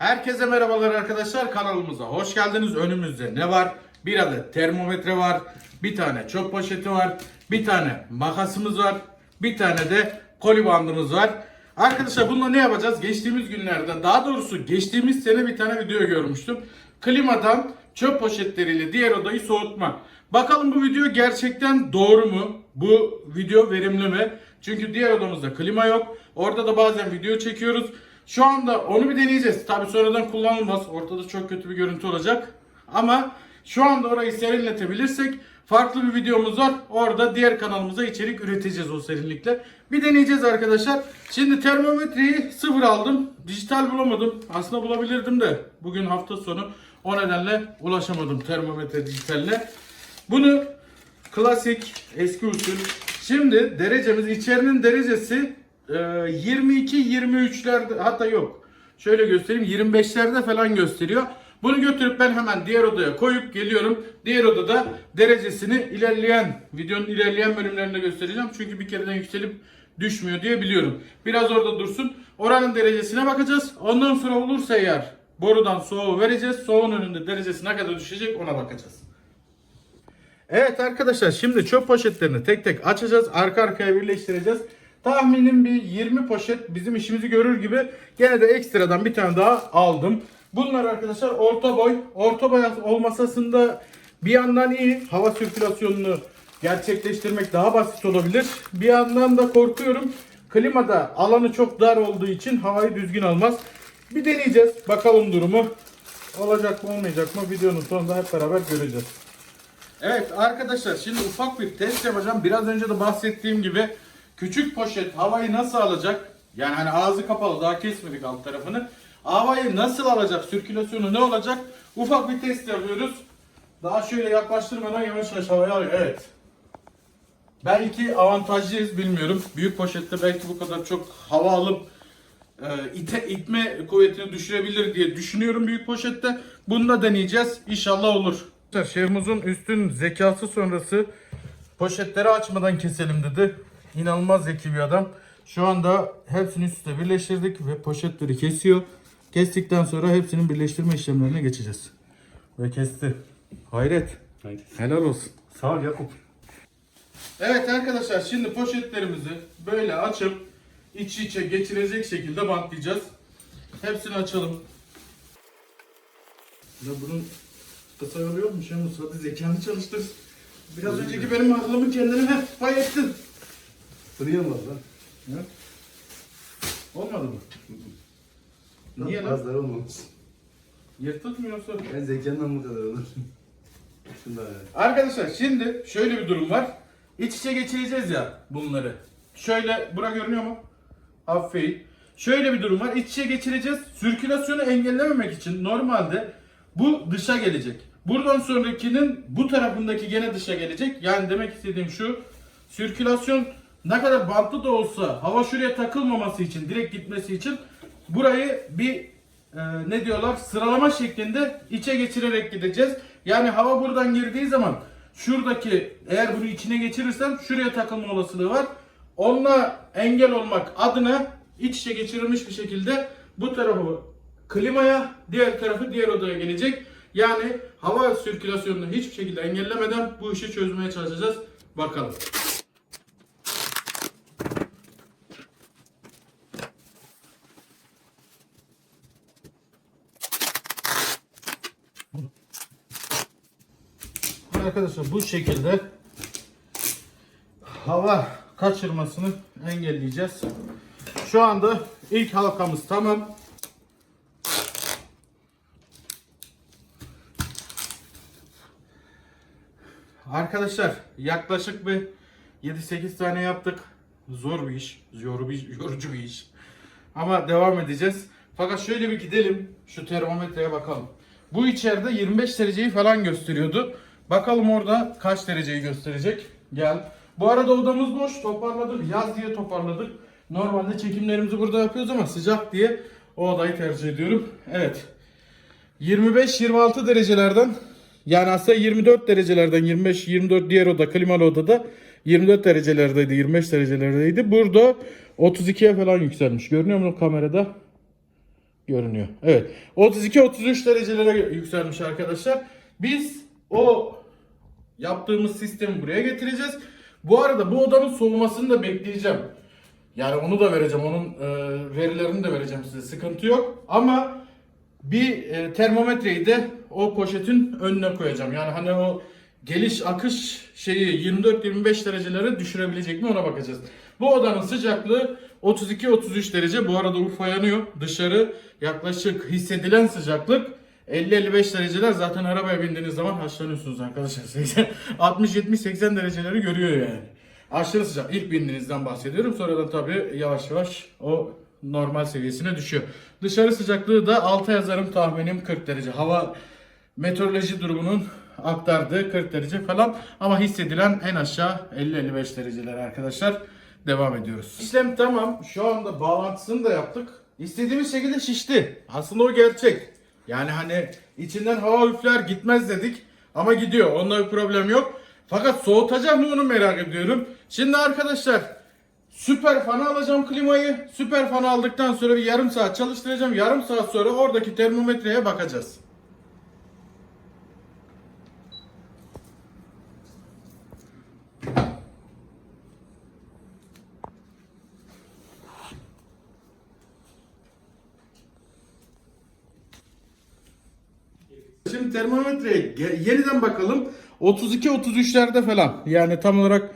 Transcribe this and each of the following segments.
Herkese merhabalar arkadaşlar kanalımıza hoş geldiniz. Önümüzde ne var? Bir adet termometre var, bir tane çöp poşeti var, bir tane makasımız var, bir tane de koli bandımız var. Arkadaşlar bununla ne yapacağız? Geçtiğimiz günlerde daha doğrusu geçtiğimiz sene bir tane video görmüştüm. Klimadan çöp poşetleriyle diğer odayı soğutma. Bakalım bu video gerçekten doğru mu? Bu video verimli mi? Çünkü diğer odamızda klima yok. Orada da bazen video çekiyoruz. Şu anda onu bir deneyeceğiz. Tabi sonradan kullanılmaz. Ortada çok kötü bir görüntü olacak. Ama şu anda orayı serinletebilirsek farklı bir videomuz var. Orada diğer kanalımıza içerik üreteceğiz o serinlikle. Bir deneyeceğiz arkadaşlar. Şimdi termometreyi sıfır aldım. Dijital bulamadım. Aslında bulabilirdim de bugün hafta sonu o nedenle ulaşamadım termometre dijitaline. Bunu klasik eski usul. Şimdi derecemiz içerinin derecesi 22-23'lerde hatta yok. Şöyle göstereyim 25'lerde falan gösteriyor. Bunu götürüp ben hemen diğer odaya koyup geliyorum. Diğer odada derecesini ilerleyen videonun ilerleyen bölümlerinde göstereceğim. Çünkü bir kereden yükselip düşmüyor diye biliyorum. Biraz orada dursun. Oranın derecesine bakacağız. Ondan sonra olursa eğer borudan soğuğu vereceğiz. Soğuğun önünde derecesi ne kadar düşecek ona bakacağız. Evet arkadaşlar şimdi çöp poşetlerini tek tek açacağız. Arka arkaya birleştireceğiz. Tahminim bir 20 poşet bizim işimizi görür gibi. Gene de ekstradan bir tane daha aldım. Bunlar arkadaşlar orta boy. Orta boy olmasasında bir yandan iyi. Hava sirkülasyonunu gerçekleştirmek daha basit olabilir. Bir yandan da korkuyorum. Klimada alanı çok dar olduğu için havayı düzgün almaz. Bir deneyeceğiz. Bakalım durumu. Olacak mı olmayacak mı videonun sonunda hep beraber göreceğiz. Evet arkadaşlar şimdi ufak bir test yapacağım. Biraz önce de bahsettiğim gibi küçük poşet havayı nasıl alacak? Yani hani ağzı kapalı daha kesmedik alt tarafını. Havayı nasıl alacak? Sirkülasyonu ne olacak? Ufak bir test yapıyoruz. Daha şöyle yaklaştırmadan yavaş yavaş havayı alıyor. Evet. Belki avantajlıyız bilmiyorum. Büyük poşette belki bu kadar çok hava alıp e, ite, itme kuvvetini düşürebilir diye düşünüyorum büyük poşette. Bunu da deneyeceğiz. İnşallah olur. Şehmuz'un üstün zekası sonrası poşetleri açmadan keselim dedi. İnanılmaz zeki bir adam. Şu anda hepsini üst üste birleştirdik ve poşetleri kesiyor. Kestikten sonra hepsinin birleştirme işlemlerine geçeceğiz. Ve kesti. Hayret. Haydi. Helal olsun. Sağ ol Yakup. Evet arkadaşlar şimdi poşetlerimizi böyle açıp iç içe geçirecek şekilde bantlayacağız. Hepsini açalım. Ya bunun kısa yolu yok mu Şemus? Hadi zekanı çalıştır. Biraz önceki benim aklımı kendine hep pay ettin. Sırıyor mu lan? Ha? Olmadı mı? Niye lan? Bazıları olmamış. Yırtılmıyorsa. Ben zekandan bu kadar olur. Yani. Arkadaşlar şimdi şöyle bir durum var. İç içe geçireceğiz ya bunları. Şöyle bura görünüyor mu? Aferin. Şöyle bir durum var. İç içe geçireceğiz. Sirkülasyonu engellememek için normalde bu dışa gelecek. Buradan sonrakinin bu tarafındaki gene dışa gelecek. Yani demek istediğim şu. Sirkülasyon ne kadar bantlı da olsa hava şuraya takılmaması için, direkt gitmesi için burayı bir e, ne diyorlar sıralama şeklinde içe geçirerek gideceğiz. Yani hava buradan girdiği zaman şuradaki eğer bunu içine geçirirsem şuraya takılma olasılığı var. Onunla engel olmak adına iç içe geçirilmiş bir şekilde bu tarafı klimaya, diğer tarafı diğer odaya gelecek. Yani hava sirkülasyonunu hiçbir şekilde engellemeden bu işi çözmeye çalışacağız. Bakalım. Arkadaşlar bu şekilde hava kaçırmasını engelleyeceğiz. Şu anda ilk halkamız tamam. Arkadaşlar yaklaşık bir 7-8 tane yaptık. Zor bir iş, yorucu yorucu bir iş. Ama devam edeceğiz. Fakat şöyle bir gidelim, şu termometreye bakalım. Bu içeride 25 dereceyi falan gösteriyordu. Bakalım orada kaç dereceyi gösterecek. Gel. Bu arada odamız boş. Toparladık. Yaz diye toparladık. Normalde çekimlerimizi burada yapıyoruz ama sıcak diye o odayı tercih ediyorum. Evet. 25-26 derecelerden yani aslında 24 derecelerden 25-24 diğer oda klimalı odada 24 derecelerdeydi 25 derecelerdeydi. Burada 32'ye falan yükselmiş. Görünüyor mu kamerada? görünüyor. Evet. 32-33 derecelere yükselmiş arkadaşlar. Biz o yaptığımız sistemi buraya getireceğiz. Bu arada bu odanın soğumasını da bekleyeceğim. Yani onu da vereceğim. Onun e, verilerini de vereceğim size. Sıkıntı yok. Ama bir e, termometreyi de o poşetin önüne koyacağım. Yani hani o geliş akış şeyi 24-25 derecelere düşürebilecek mi ona bakacağız. Bu odanın sıcaklığı 32-33 derece. Bu arada Urfa yanıyor. Dışarı yaklaşık hissedilen sıcaklık 50-55 dereceler zaten arabaya bindiğiniz zaman haşlanıyorsunuz arkadaşlar. 60-70-80 dereceleri görüyor yani. Aşırı sıcak. İlk bindiğinizden bahsediyorum. Sonradan tabii yavaş yavaş o normal seviyesine düşüyor. Dışarı sıcaklığı da alta yazarım tahminim 40 derece. Hava meteoroloji durumunun aktardığı 40 derece falan ama hissedilen en aşağı 50-55 dereceler arkadaşlar. Devam ediyoruz. İşlem tamam. Şu anda bağlantısını da yaptık. İstediğimiz şekilde şişti. Aslında o gerçek. Yani hani içinden hava üfler gitmez dedik ama gidiyor. Onda bir problem yok. Fakat soğutacak mı onu merak ediyorum. Şimdi arkadaşlar Süper fanı alacağım klimayı. Süper fanı aldıktan sonra bir yarım saat çalıştıracağım. Yarım saat sonra oradaki termometreye bakacağız. Termometreye yeniden bakalım. 32-33'lerde falan. Yani tam olarak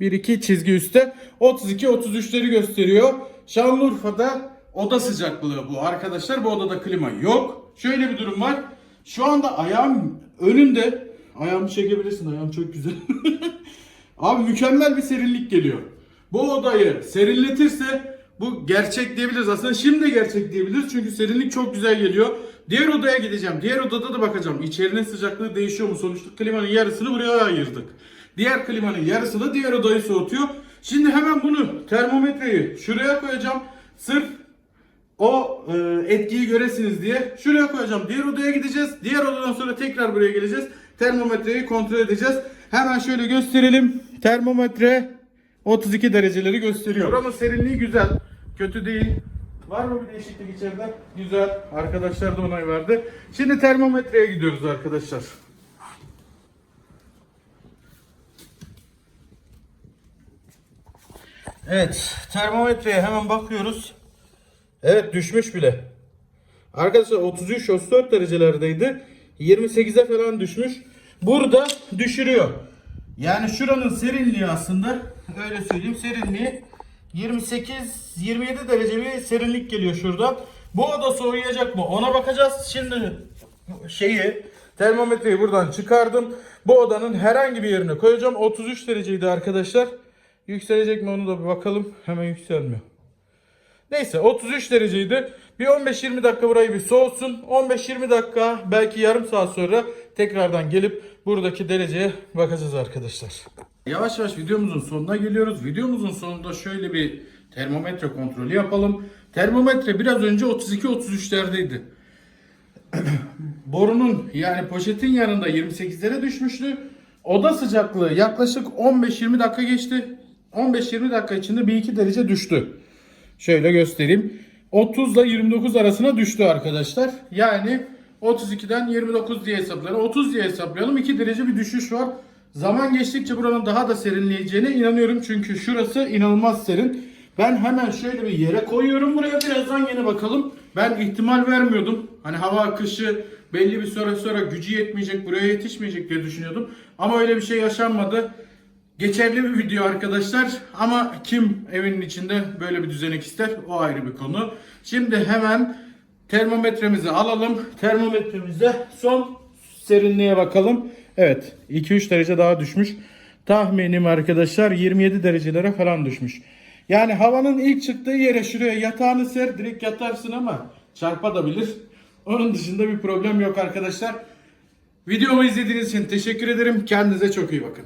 1-2 çizgi üstte. 32-33'leri gösteriyor. Şanlıurfa'da oda sıcaklığı bu arkadaşlar. Bu odada klima yok. Şöyle bir durum var. Şu anda ayağım önünde. Ayağımı çekebilirsin. Ayağım çok güzel. Abi mükemmel bir serinlik geliyor. Bu odayı serinletirse bu gerçek diyebiliriz. Aslında şimdi gerçek diyebiliriz. Çünkü serinlik çok güzel geliyor. Diğer odaya gideceğim. Diğer odada da bakacağım. İçerinin sıcaklığı değişiyor mu? Sonuçta klimanın yarısını buraya ayırdık. Diğer klimanın yarısı da diğer odayı soğutuyor. Şimdi hemen bunu termometreyi şuraya koyacağım. Sırf o e, etkiyi göresiniz diye şuraya koyacağım. Diğer odaya gideceğiz. Diğer odadan sonra tekrar buraya geleceğiz. Termometreyi kontrol edeceğiz. Hemen şöyle gösterelim. Termometre 32 dereceleri gösteriyor. Buranın serinliği güzel. Kötü değil. Var mı bir değişiklik içeride? Güzel. Arkadaşlar da onay verdi. Şimdi termometreye gidiyoruz arkadaşlar. Evet, termometreye hemen bakıyoruz. Evet, düşmüş bile. Arkadaşlar 33-34 derecelerdeydi. 28'e falan düşmüş. Burada düşürüyor. Yani şuranın serinliği aslında öyle söyleyeyim serinliği 28-27 derece bir serinlik geliyor şurada. Bu oda soğuyacak mı? Ona bakacağız. Şimdi şeyi termometreyi buradan çıkardım. Bu odanın herhangi bir yerine koyacağım. 33 dereceydi arkadaşlar. Yükselecek mi onu da bir bakalım. Hemen yükselmiyor. Neyse 33 dereceydi. Bir 15-20 dakika burayı bir soğutsun. 15-20 dakika belki yarım saat sonra tekrardan gelip buradaki dereceye bakacağız arkadaşlar. Yavaş yavaş videomuzun sonuna geliyoruz. Videomuzun sonunda şöyle bir termometre kontrolü yapalım. Termometre biraz önce 32-33'lerdeydi. Borunun yani poşetin yanında 28'lere düşmüştü. Oda sıcaklığı yaklaşık 15-20 dakika geçti. 15-20 dakika içinde 1-2 derece düştü. Şöyle göstereyim. 30 ile 29 arasına düştü arkadaşlar. Yani 32'den 29 diye hesaplayalım. 30 diye hesaplayalım. 2 derece bir düşüş var. Zaman geçtikçe buranın daha da serinleyeceğine inanıyorum. Çünkü şurası inanılmaz serin. Ben hemen şöyle bir yere koyuyorum. Buraya birazdan yine bakalım. Ben ihtimal vermiyordum. Hani hava akışı belli bir süre sonra gücü yetmeyecek, buraya yetişmeyecek diye düşünüyordum. Ama öyle bir şey yaşanmadı. Geçerli bir video arkadaşlar ama kim evinin içinde böyle bir düzenek ister o ayrı bir konu. Şimdi hemen termometremizi alalım. Termometremizde son serinliğe bakalım. Evet 2-3 derece daha düşmüş. Tahminim arkadaşlar 27 derecelere falan düşmüş. Yani havanın ilk çıktığı yere şuraya yatağını ser direkt yatarsın ama çarpabilir. Onun dışında bir problem yok arkadaşlar. Videomu izlediğiniz için teşekkür ederim. Kendinize çok iyi bakın.